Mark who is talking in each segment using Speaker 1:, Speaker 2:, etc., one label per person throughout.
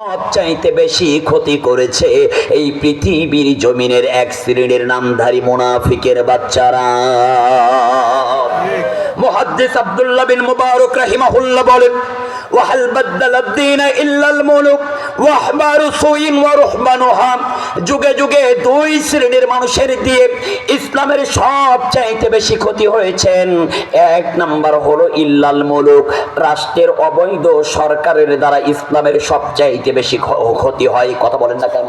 Speaker 1: সবচাইতে বেশি ক্ষতি করেছে এই পৃথিবীর জমিনের এক শ্রেণির নামধারী মোনাফিকের বাচ্চারা। মুহাদ্দিস আব্দুল্লাহ বিন মুবারক রাহিমাহুল্লাহ বলেন ওয়াহাল বাদদালাদ দ্বীন ইল্লাল মুলুক ওয়াহবারু সুইন ওয়া রুহবানুহা। যুগে যুগে দুই শ্রেণির মানুষের দিয়ে ইসলামের সব চাইতে বেশি ক্ষতি হয়েছেন। এক নাম্বার হলো ইল্লাল মুলুক রাষ্ট্রের অবৈধ সরকারের দ্বারা ইসলামের সবচাইতে বেশি ক্ষতি হয়। কথা বলেন না কেন?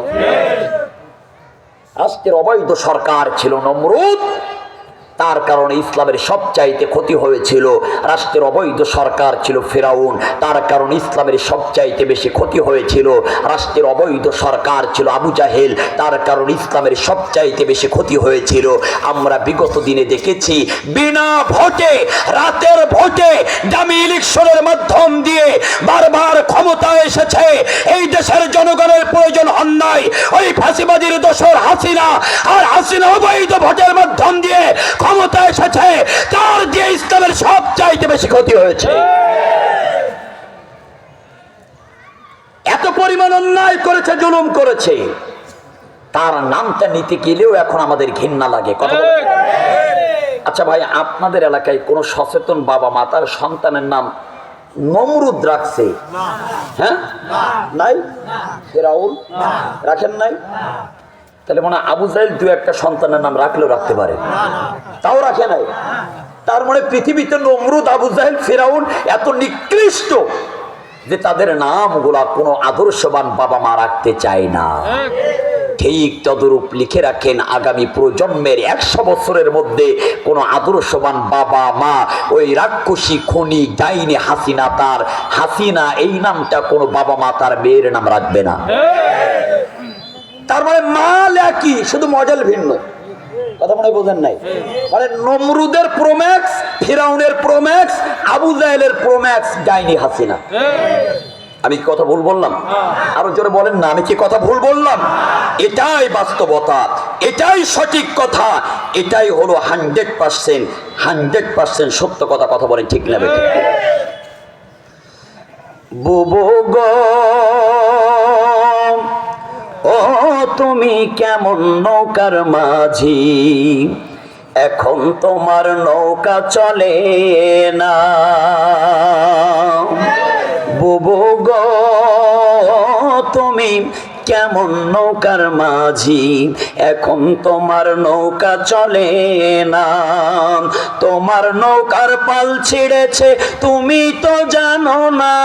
Speaker 1: রাষ্ট্রের অবৈধ সরকার ছিল নমরুদ তার কারণে ইসলামের সবচাইতে ক্ষতি হয়েছিল রাষ্ট্রের অবৈধ সরকার ছিল ফেরাউন। তার কারণে ইসলামের সবচাইতে বেশি ক্ষতি হয়েছিল রাষ্ট্রের অবৈধ সরকার ছিল আবু জাহেল। তার কারণে ইসলামের সবচাইতে বেশি ক্ষতি হয়েছিল। আমরা বিগত দিনে দেখেছি, বিনা ভোটে, রাতের ভোটে দামি ইলেকশনের মাধ্যম দিয়ে বারবার ক্ষমতা এসেছে। এই দেশের জনগণের প্রয়োজন অন্যায়। ওই ফাঁসিবাদীর দোষর হাসিনা আর হাসিনা অবৈধ ভোটের মাধ্যম দিয়ে ক্ষমতা এসেছে তার দিয়ে ইসলামের সব চাইতে বেশি ক্ষতি হয়েছে। এত পরিমাণ অন্যায় করেছে জুলুম করেছে। তার নামটা নিতে গেলেও এখন আমাদের ঘৃণা লাগে। কথা আচ্ছা ভাই আপনাদের এলাকায় কোনো সচেতন বাবা মা তার সন্তানের নাম নমরুদ রাখছে? হ্যাঁ? নাই? ফেরাউল রাখেন নাই? তাহলে মনে আবু জাহেল দু একটা সন্তানের নাম রাখলেও রাখতে পারে। তাও রাখে নাই। তার মানে পৃথিবীতে নমরুদ, আবু জাহেল, ফেরাউন এত নিকৃষ্ট যে তাদের নামগুলা কোনো আদর্শবান বাবা মা রাখতে চায় না। ঠিক তদরূপ লিখে রাখেন, আগামী প্রজন্মের একশো বছরের মধ্যে কোনো আদর্শবান বাবা মা ওই রাক্ষসী খনি ডাইনি হাসিনা, তার হাসিনা এই নামটা কোনো বাবা মা তার মেয়ের নাম রাখবে না। তার মানে মাল একই, শুধু মডেল ভিন্ন। কথা মনে বোঝেন নাই? মানে নমরুদের প্রোম্যাক্স ফিরাউনের প্রোম্যাক্স আবু জাহেলের প্রোম্যাক্স ডাইনি হাসিনা। আমি কথা ভুল বললাম? আরও জোরে বলেন না, আমি কি কথা ভুল বললাম? এটাই বাস্তবতা, এটাই সঠিক কথা, এটাই হলো হান্ড্রেড পার্সেন্ট হান্ড্রেড পার্সেন্ট সত্য কথা কথা বলেন ঠিক না বেঠিক। বুবু গো ও, তুমি কেমন নৌকার মাঝি? এখন তোমার নৌকা চলে না। বুবু গো, তুমি কেমন নৌকার মাঝি? এখন তোমার নৌকা চলে না। তোমার নৌকার পাল ছিঁড়েছে, তুমি তো জানো না।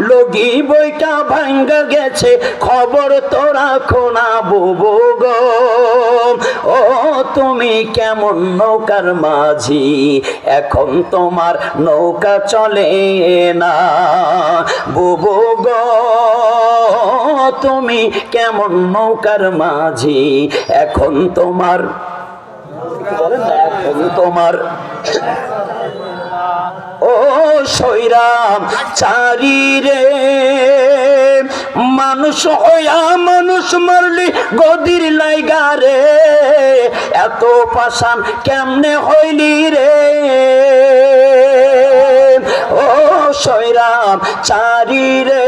Speaker 1: লগি বইটা ভাঙ্গা গেছে খবর তো রাখো না বুবু গো ও তুমি কেমন নৌকার মাঝি এখন তোমার নৌকা চলে না। বুবু গো তুমি কেমন নৌকার মাঝি এখন তোমার এখন তোমার সৈরাম চারি রে। মানুষ হইয়া মানুষ মারলি গদির লাইগা রে। এত পাশান কেমনে হইলি রে? চারি রে।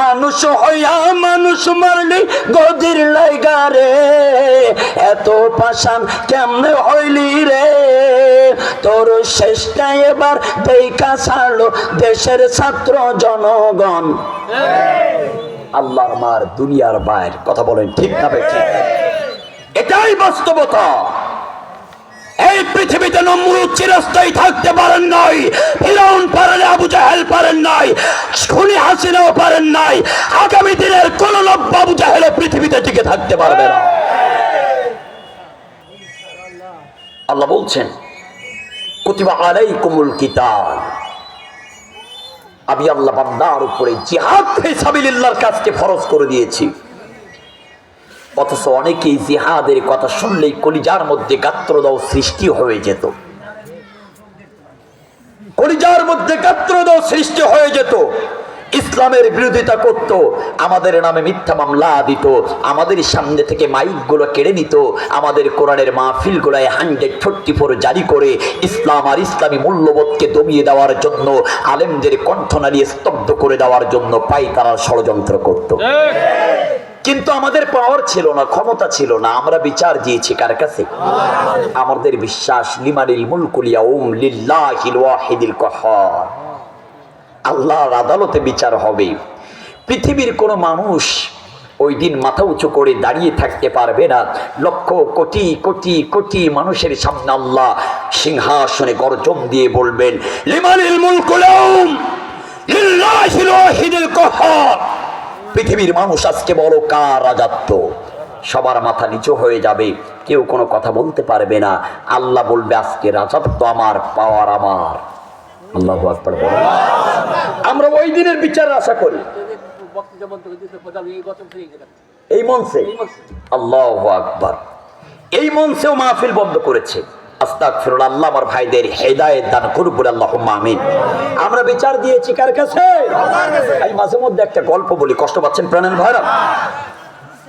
Speaker 1: মানুষ হইয়া মানুষ মারলি, গদির লাইগা রে। এত পাশান কেমনে হইলি রে? তোর শেষটা এবার দেখা ছাড়লো দেশের ছাত্র জনগণ। আল্লাহর মার দুনিয়ার বাইর, কথা বলেন ঠিক না এটাই বাস্তবতা। পৃথিবীতে নমরুদ চিরস্থায়ী থাকতে পারেন নাই। ফিরাউন পারেন, আবু জাহেল পারেন নাই। খুনি হাসিনাও পারেন নাই। আগামী দিনের কোন লব্য আবু জাহেল পৃথিবীতে টিকে থাকতে পারবে না। আল্লাহ বলছেন, কুতিবা আলাইকুমুল কিতাল। আমি আল্লাহ বান্দার উপরে জিহাদ ফিসাবিলিল্লাহর কাজকে ফরজ করে দিয়েছি। অথচ অনেকেই জিহাদের কথা শুনলেই কলিজার মধ্যে গাত্রদাও সৃষ্টি হয়ে যেত। কলিজার মধ্যে গাত্রদাও সৃষ্টি হয়ে যেত। ইসলামের বিরোধিতা করত, আমাদের নামে মিথ্যা মামলা দিত, আমাদের সামনে থেকে মাইকগুলো কেড়ে নিত, আমাদের কোরআনের মাহফিলগুলোয় হান্ড্রেড ফোর্টি ফোর জারি করে ইসলাম আর ইসলামী মূল্যবোধকে দমিয়ে দেওয়ার জন্য, আলেমদের কণ্ঠ নাড়িয়ে স্তব্ধ করে দেওয়ার জন্য পাই তারা ষড়যন্ত্র করত। কিন্তু আমাদের পাওয়ার ছিল না, ক্ষমতা ছিল না, আমরা বিচার দিয়েছি কার কাছে? আমাদের বিশ্বাস, লিমানিল মুলকুলিয়া ওম লিল্লাহিল ওয়াহিদিল কহার। আল্লাহর আদালতে বিচার হবে। পৃথিবীর কোনো মানুষ ওই দিন মাথা উঁচু করে দাঁড়িয়ে থাকতে পারবে না। লক্ষ, কোটি কোটি কোটি মানুষের সামনে আল্লাহ সিংহাসনে গর্জন দিয়ে বলবেন পৃথিবীর মানুষ আজকে বড় কার রাজাত্ব? সবার মাথা নিচু হয়ে যাবে। কেউ কোনো কথা বলতে পারবে না। আল্লাহ বলবে, আজকে রাজাত্ব আমার, পাওয়ার আমার। আল্লাহ আকবর। আমরা ওই দিনের বিচার আশা করি।
Speaker 2: এই
Speaker 1: মঞ্চে আল্লাহ আকবর। এই মঞ্চেও মাহফিল বন্ধ করেছে। আস্তাক ফিরুল আল্লাহ আমার ভাইদের হেদায়েত দান আমরা বিচার দিয়েছি কার কাছে? এই মাঝে মধ্যে একটা গল্প বলি, কষ্ট পাচ্ছেন প্রাণের ভাইরা?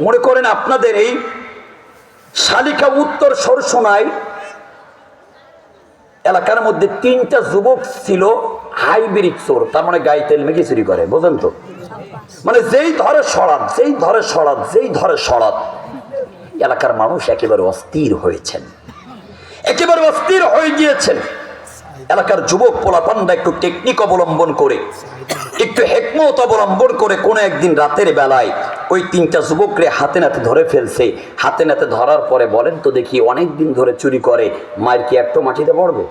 Speaker 1: মনে করেন আপনাদের এই শালিকা উত্তর সরসোনায় এলাকার মধ্যে তিনটা যুবক ছিল হাইব্রিড চোর, তার মানে গায়ে তেল মেঘে চুরি করে, বোঝেন তো? মানে যেই ধরে সরাত, যেই ধরে সরাত, যেই ধরে সরাত, এলাকার মানুষ একেবারে অস্থির হয়েছেন। একেবারে অস্থির হয়ে গিয়েছেন। এলাকার যুবক পোলাপান্ডা একটু টেকনিক অবলম্বন করে একটু হেকমত অবলম্বন করে কোনো একদিন রাতের বেলায় ওই তিনটা যুবকরে হাতে নাতে ধরে ফেলছে। হাতে নাতে ধরার পরে বলেন তো দেখি অনেক দিন ধরে চুরি করে মায়ের কি একটু মাটিতে পড়বে?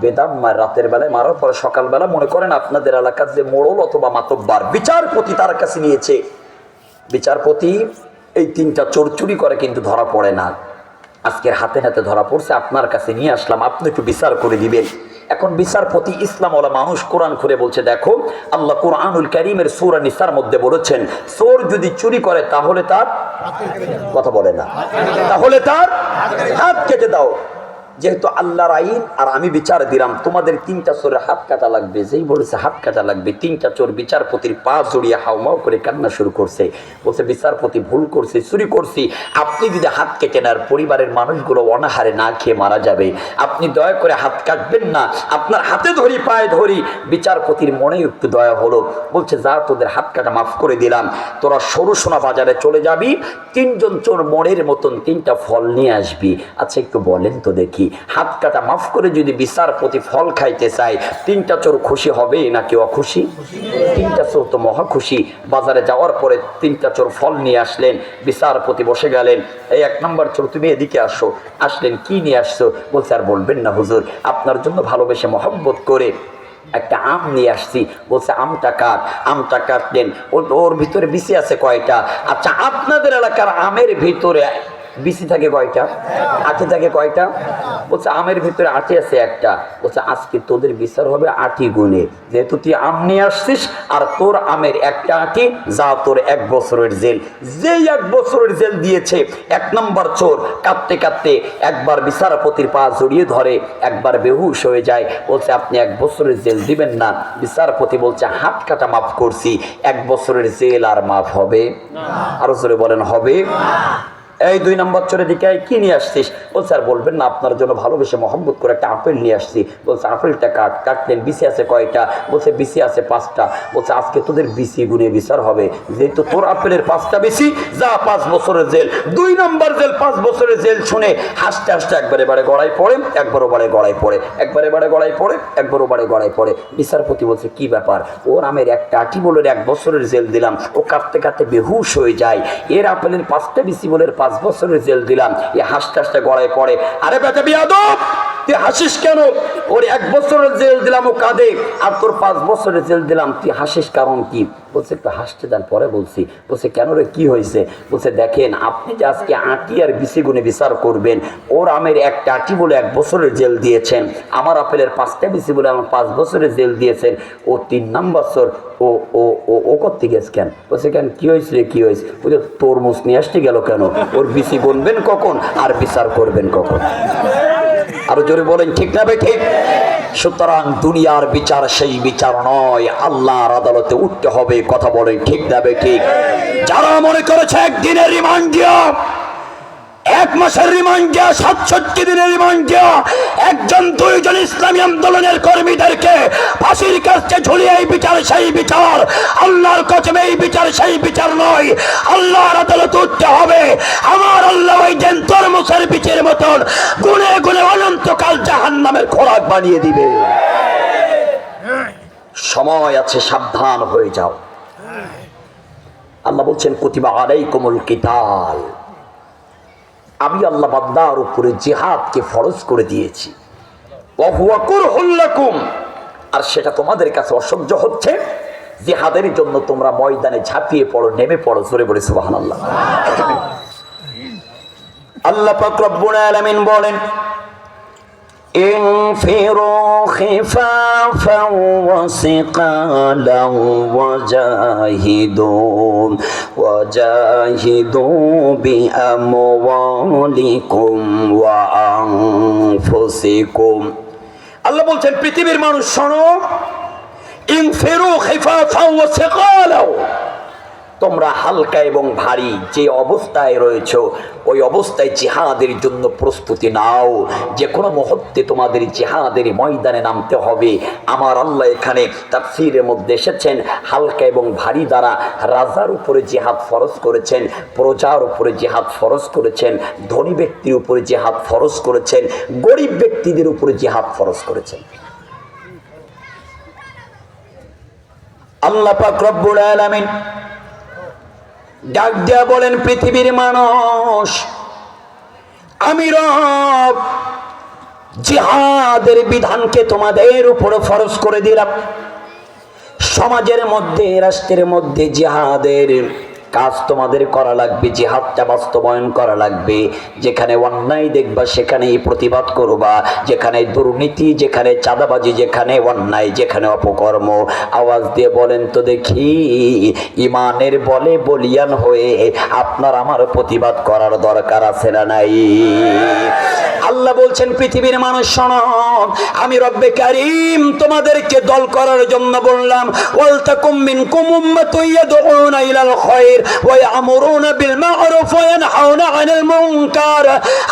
Speaker 1: বেদাম মায়ের রাতের বেলায় মারার পরে সকালবেলা মনে করেন আপনাদের এলাকার যে মোড়ল অথবা মাতব্বার বিচারপতি তার কাছে নিয়েছে। বিচারপতি এই তিনটা চোর চুরি করে কিন্তু ধরা পড়ে না। আজকের হাতে হাতে ধরা পড়ছে আপনার কাছে নিয়ে আসলাম। আপনি একটু বিচার করে দিবেন। এখন বিচারপতি ইসলাম ওলা মানুষ কোরআন করে বলছে দেখো আল্লাহ কোরআনুল করিমের সুরা নিসার মধ্যে বলেছেন চোর যদি চুরি করে তাহলে তার কথা বলে না। তাহলে তার হাত কেটে দাও। যেহেতু আল্লাহর আইন, আর আমি বিচার দিলাম, তোমাদের তিনটা চোরের হাত কাটা লাগবে, যেই বলেছে হাত কাটা লাগবে, তিনটা চোর বিচারপতির পা জড়িয়ে হাউমাউ করে কান্না শুরু করছে। বলছে, বিচারপতি ভুল করছে, চুরি করছি। আপনি যদি হাত কেটে নেন, পরিবারের মানুষগুলো অনাহারে না খেয়ে মারা যাবে। আপনি দয়া করে হাত কাটবেন না। আপনার হাতে ধরি, পায়ে ধরি। বিচারপতির মনে একটু দয়া হলো। বলছে, যা তোদের হাত কাটা, মাফ করে দিলাম। তোরা সরু সোনা বাজারে চলে যাবি। তিনজন চোর মনের মতন তিনটা ফল নিয়ে আসবি। আচ্ছা একটু বলেন তো দেখি। হাত কাটা মাফ করে যদি বিচারপতি ফল খাইতে চায়, তিনটা চোর খুশি হবে নাকি অখুশি? তিনটা চোর তো মহা খুশি। বাজারে যাওয়ার পরে তিনটা চোর ফল নিয়ে আসলেন, বিচারপতি বসে গেলেন। এই এক নম্বর চোর, তুমি এদিকে আসো। আসলেন, কি নিয়ে আসছো? বলছে, আর বলবেন না হুজুর, আপনার জন্য ভালোবেসে মহব্বত করে একটা আম নিয়ে আসছি। বলছে, আমটা কাট আমটা কাটলেন। ওর ভিতরে বিসি আছে কয়টা? আচ্ছা আপনাদের এলাকার আমের ভিতরে বিসি থাকে কয়টা? আটি থাকে কয়টা? বলছে, আমের ভিতরে আটি আছে একটা। বলছে, আজকে তোদের বিচার হবে আটি গুণে। যেহেতু তুই আম নিয়ে আসছিস, আর তোর আমের একটা আটি, যা তোর এক বছরের জেল। যেই এক বছরের জেল দিয়েছে, এক নম্বর চোর কাঁদতে কাঁদতে একবার বিচারপতির পা জড়িয়ে ধরে, একবার বেহুশ হয়ে যায়। বলছে, আপনি এক বছরের জেল দিবেন না। বিচারপতি বলছে, হাত কাটা মাফ করছি, এক বছরের জেল আর মাফ হবে। আরও জোরে বলেন, হবে? এই দুই নম্বর চোরের দিকে কি নিয়ে আসছিস? বলছে, আর বলবেন না, আপনার জন্য ভালোবেসে মহব্বত করে একটা আপেল নিয়ে আসছি। বলছে, আপেলটা কাট, কাটলেন, বিসি আছে কয়টা? বলছে, বিসি আছে পাঁচটা। বলছে, আজকে তোদের বিসি গুনে বিচার হবে। যেহেতু তোর আপেলের পাঁচটা বেশি যা পাঁচ বছরের জেল। দুই নম্বর জেল, পাঁচ বছরের জেল শুনে হাসতে হাসতে একবারে বারে গড়াই পড়ে, একবারও বারে গড়াই পড়ে, একবারে বারে গড়াই পড়ে, একবারও বারে গড়াই পড়ে। বিচারপতি বলছে, কি ব্যাপার? ওর আমের একটা আটি বলের এক বছরের জেল দিলাম। ও কাঁদতে কাঁদতে বেহুশ হয়ে যায়। এর আপেলের পাঁচটা বিসি বলের পাঁচ বছরের জেল দিলাম। এ হাসতে হাসতে গড়ায় পড়ে আরে বেটা বিয়াদব! তুই হাসিস কেন? ওর এক বছরের জেল দিলাম ও কাঁদে। আর তোর পাঁচ বছরের জেল দিলাম, তুই হাসিস কারণ কি? বলছে, একটু হাসতে দেন, পরে বলছি। বলছে, কেন রে, কি হয়েছে? বলছে, দেখেন, আপনি যে আজকে আঁটি আর বিসি গুণে বিচার করবেন, ওর আমের একটা আঁটি বলে এক বছরের জেল দিয়েছেন। আমার আপেলের পাঁচটা বিসি বলে আমার পাঁচ বছরের জেল দিয়েছেন। ও তিন নম্বর বছর ও ও ও ও করতে গেছে কেন? বলছে, কেন, কি হয়েছে রে, কি হয়েছে? বলছে, তরমুজ নিয়ে আসতে গেল কেন? ওর বিসি গুনবেন কখন? আর বিচার করবেন কখন? আরও জোরে বলেন, ঠিক না ভাই, ঠিক? সুতরাং দুনিয়ার বিচার সেই বিচার নয়, আল্লাহর আদালতে উঠতে হবে, কথা বলেন, ঠিক না ভাই, ঠিক? যারা মনে করেছে একদিনের রিমান্ড দিয়া এক মাসের রিমান্ড দেওয়া সাতষট্টি দিনের রিমান্ড দেওয়া একজন, দুইজন ইসলামী আন্দোলনের কর্মীদেরকে ফাঁসির কাছে ঝুলিয়ে এই বিচার, সেই বিচার। আল্লাহর কচমে এই বিচার, সেই বিচার নয়। আল্লাহর আদালত উঠতে হবে। আমার আল্লাহ ওই দেন তরমুসের বিচের মতন। গুনে গুনে অনন্তকাল জাহান নামের খোরাক বানিয়ে দিবে। সময় আছে, সাবধান হয়ে যাও। আল্লাহ বলছেন প্রতিভা আলাইকুমুল কিতাল। আমি আল্লাহ বান্দার উপরে জেহাদকে ফরজ করে দিয়েছি। আর সেটা তোমাদের কাছে অসহ্য হচ্ছে। জেহাদের জন্য তোমরা ময়দানে ঝাঁপিয়ে পড়ো নেমে পড়ো জোরে বলে সুবাহ আল্লাহ। আল্লাহ পাক রব্বুল আলামিন বলেন انفروا خفافا وثقالا وجاهدوا وجاهدوا بأموالكم وأنفسكم আল্লাহ বলছেন পৃথিবীর মানুষ শোনো ইনফিরু খিফাফা ওয়া সিকালাও তোমরা হালকা এবং ভারী যে অবস্থায় রয়েছে, ওই অবস্থায় জিহাদের জন্য প্রস্তুতি নাও। যে কোনো মুহূর্তে তোমাদের জিহাদের ময়দানে নামতে হবে। আমার আল্লাহ এখানে তাফসীরের মধ্যে এসেছেন, হালকা এবং ভারী দ্বারা রাজার উপরে জিহাদ ফরজ করেছেন, প্রজার উপরে জিহাদ ফরজ করেছেন, ধনী ব্যক্তির উপরে জিহাদ ফরজ করেছেন, গরিব ব্যক্তিদের উপরে জিহাদ ফরজ করেছেন। আল্লাহ পাক রব্বুল আলামিন ডাক দেয়া বলেন, পৃথিবীর মানুষ, আমি রব, জিহাদের বিধানকে তোমাদের উপরে ফরজ করে দিলাম। সমাজের মধ্যে, রাষ্ট্রের মধ্যে জিহাদের কাজ তোমাদের করা লাগবে, জিহাদটা বাস্তবায়ন করা লাগবে। যেখানে অন্যায় দেখবা, সেখানেই প্রতিবাদ করবা। যেখানে দুর্নীতি, যেখানে চাঁদাবাজি, যেখানে অন্যায়, যেখানে অপকর্ম। আওয়াজ দিয়ে বলেন তো দেখি, ইমানের বলে বলিয়ান হয়ে আপনার আমার প্রতিবাদ করার দরকার আছে না নাই? আল্লাহ বলছেন, পৃথিবীর মানুষ, শোনো, আমি রব্বে কারিম তোমাদেরকে দল করার জন্য বললাম, ওয়ালতাকুম মিনকুম উম্মাতুন ইয়াদউনা ইলাল খায়র। ওয়া ইয়ামুরুনা বিল মা'রুফ ওয়া ইয়ানহাউনা আনিল মুনকার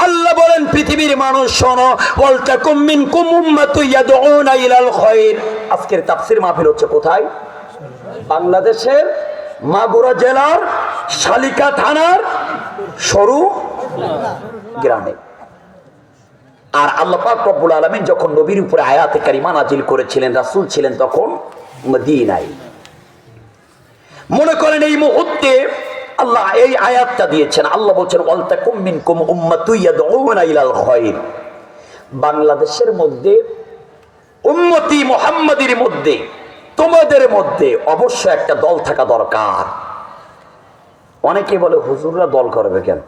Speaker 1: আল্লাহ বলেন, পৃথিবীর মানুষ, শোনো আজকের তাফসীর মাহফিল হচ্ছে কোথায়? বাংলাদেশের মাগুরা জেলার শালিকা থানার সরু গ্রামে। আর আল্লাহ পাক রব্বুল আলামিন যখন নবীর উপরে আয়াতে কারিমা নাজিল করেছিলেন, রাসুল ছিলেন তখন মদিনায়। মনে করেন এই মুহূর্তে আল্লাহ এই আয়াতটা দিয়েছেন। আল্লাহ বলছেন অলতা কুমিন কুম উম্মা তুইয়া ইয়াদউনা ইলাল হয় বাংলাদেশের মধ্যে, উম্মতি মোহাম্মদির মধ্যে, তোমাদের মধ্যে অবশ্য একটা দল থাকা দরকার। অনেকে বলে, হুজুররা দল করবে কেন?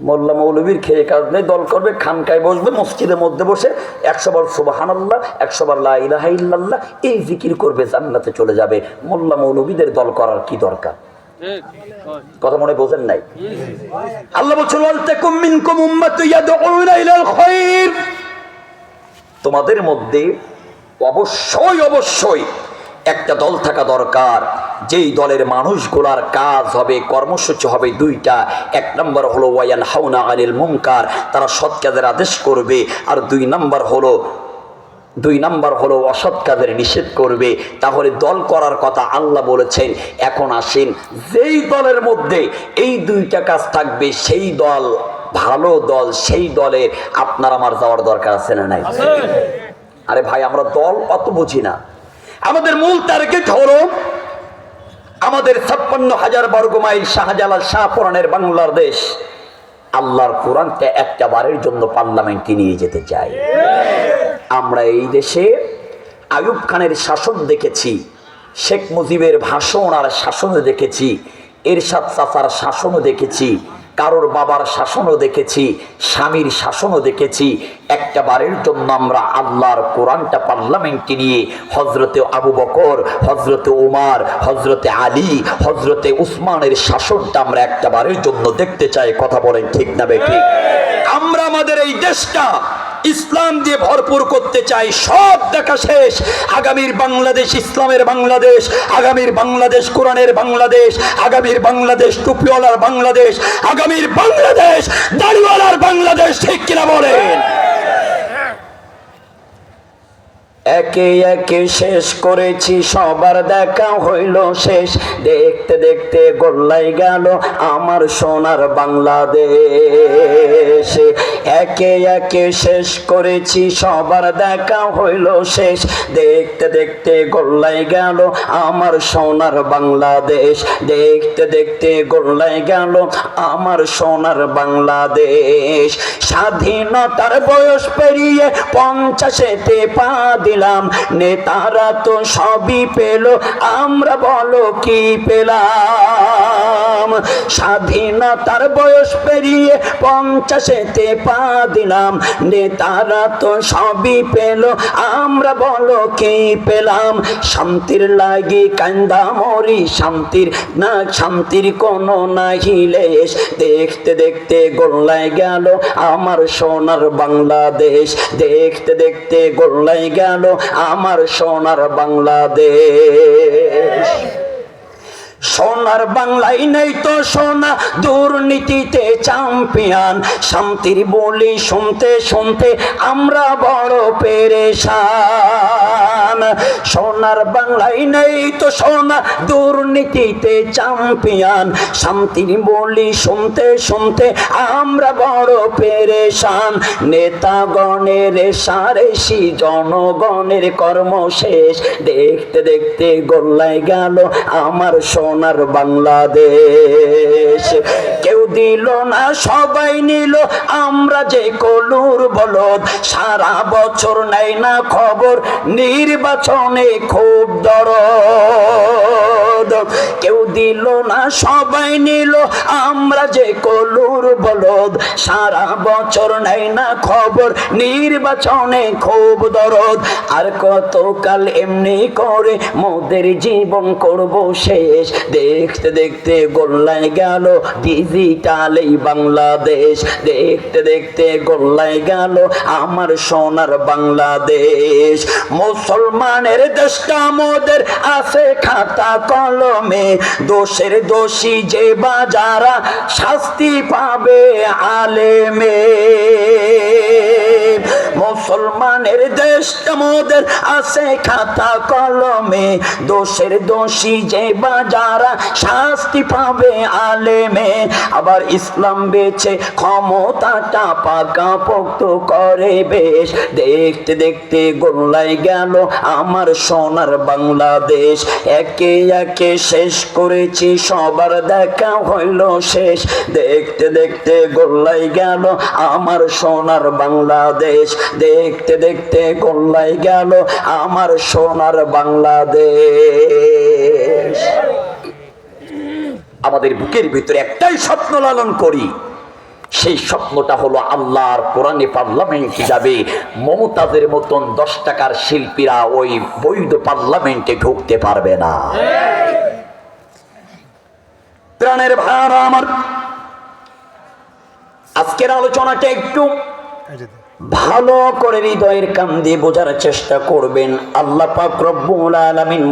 Speaker 1: মোল্লা মৌলবীর খেয়ে কাজ নেই, দল করবে খানকায় বসবে, মসজিদের মধ্যে বসে একশো বার সুবাহান আল্লাহ একশো বার লাইলাহা ইল্লাল্লাহ, এই জিকির করবে, জান্নাতে চলে যাবে। মোল্লা মৌলবীদের দল করার কি দরকার? কথা মনে বোঝেন নাই? আল্লাহ খায়র তোমাদের মধ্যে অবশ্যই অবশ্যই একটা দল থাকা দরকার। যেই দলের মানুষগুলার কাজ হবে কর্মসূচি হবে দুইটা। এক নম্বর হলো ওয়ায়ান হাউনা আনিল মুনকার তারা সৎ কাজের আদেশ করবে। আর দুই নম্বর হলো দুই নাম্বার হলো অসৎ কাজের নিষেধ করবে। তাহলে দল করার কথা আল্লাহ বলেছেন এখন আসেন। যেই দলের মধ্যে এই দুইটা কাজ থাকবে সেই দল ভালো দল সেই দলে আপনার আমার যাওয়ার দরকার আছে না নাই? আরে ভাই আমরা দল অত বুঝি না। আমাদের মূল টার্গেট হলো আমাদের ছাপ্পান্ন হাজার বর্গ মাইল শাহজালাল বাংলার দেশ, আল্লাহর কোরআনকে একটা বারের জন্য পার্লামেন্টে নিয়ে যেতে চাই আমরা এই দেশে আয়ুব খানের শাসন দেখেছি, শেখ মুজিবের ভাষণ আর শাসনও দেখেছি, এরশাদ চাচার শাসনও দেখেছি কারোর বাবার শাসনও দেখেছি, স্বামীর শাসনও দেখেছি। একটা বারের জন্য আমরা আল্লাহর কোরআনটা পার্লামেন্টে নিয়ে হজরতে আবু বকর হজরতে উমার হজরতে আলী হজরতে উসমানের শাসনটা আমরা একটা বারের জন্য দেখতে চাই। কথা বলেন ঠিক না বেঠিক আমরা আমাদের এই দেশটা ইসলাম দিয়ে ভরপুর করতে চাই, সব দেখা শেষ। আগামীর বাংলাদেশ ইসলামের বাংলাদেশ, আগামীর বাংলাদেশ কোরআনের বাংলাদেশ, আগামীর বাংলাদেশ টুপিওয়ালার বাংলাদেশ, আগামীর বাংলাদেশ দাড়িওয়ালার বাংলাদেশ, ঠিক কিনা বলেন? একে একে শেষ করেছি, সবার দেখা হইল শেষ। দেখতে দেখতে গোল্লাই গেল আমার সোনার বাংলাদেশ। একে একে শেষ করেছি, সবার দেখা হইল শেষ। দেখতে দেখতে গোল্লাই গেল আমার সোনার বাংলাদেশ। দেখতে দেখতে গোল্লাই গেল আমার সোনার বাংলাদেশ। স্বাধীনতার বয়স পেরিয়ে পঞ্চাশেতে পা দিলাম নেতারা তো সবই পেল, আমরা বলো কি পেলাম? স্বাধীনতার বয়স পেরিয়ে পঞ্চাশেতে পা দিলাম। নেতারা তো সবই পেল, আমরা বলো কি পেলাম? শান্তির লাগি কান্দা মরি, শান্তির না, শান্তির কোনো নাহিলেশ দেখতে দেখতে গোল্লায় গেল আমার সোনার বাংলাদেশ। দেখতে দেখতে গোল্লায় গেল আমার সোনার বাংলাদেশ। সোনার বাংলায় নেই তো সোনা, দুর্নীতিতে চাম্পিয়ান শান্তির বলি শুনতে শুনতে আমরা বড় পেরেশান। সোনার বাংলায় নেই তো সোনা দুর্নীতিতে চ্যাম্পিয়ন শান্তির বলি শুনতে শুনতে আমরা বড় পেরেশান। নেতাগণের সারেসি জনগণের কর্ম শেষ দেখতে দেখতে গোল্লায় গেল আমার সোনার বাংলাদেশ। কেউ দিল না, সবাই নিল আমরা যে কলুর বলদ। সারা বছর নেই না খবর, নির্বাচনে খুব দরদ। কেউ দিল না, সবাই নিল। আমরা যে কলুর বলদ, সারা বছর নেই না খবর। নির্বাচনে খুব দরদ। আর কতকাল এমনি করে মোদের জীবন করব শেষ। দেখতে দেখতে গোল্লায় গেল ডিজিটাল এই বাংলাদেশ। দেখতে দেখতে গোল্লায় গেল আমার সোনার বাংলাদেশ। মুসলমানের দেশটা মোদের আছে খাতা কলমে দোষের দোষী যে বাজারা শাস্তি পাবে আলেমে। মুসলমানের দেশ মোদের আছে খাতা কলমে। দোষের দোষী যে বাজারা শাস্তি পাবে আলেমে। আবার ইসলাম বেছে ক্ষমতাটা পাকা পোক্ত করে বেশ। দেখতে দেখতে গোল্লাই গেল আমার সোনার বাংলাদেশ। একে একে শেষ করেছি, সবার দেখা হইল শেষ। দেখতে দেখতে গোল্লাই গেল আমার সোনার বাংলাদেশ। দেখতে দেখতে গোল্লাই গেল আমার সোনার বাংলাদেশ। আমাদের বুকের ভিতরে একটাই স্বপ্ন লালন করি। সেই স্বপ্নটা হলো আল্লাহর কোরআনে পার্লামেন্টে যাবে মমতাজের মতন দশ টাকার শিল্পীরা ওই বৈধ পার্লামেন্টে ঢুকতে পারবে না। প্রাণের ভাড়া আমার। আজকের আলোচনাটা একটু ভালো করে হৃদয়ের কান দিয়ে বোঝার চেষ্টা করবেন। আল্লাহ পাক রব্বুল আলামিন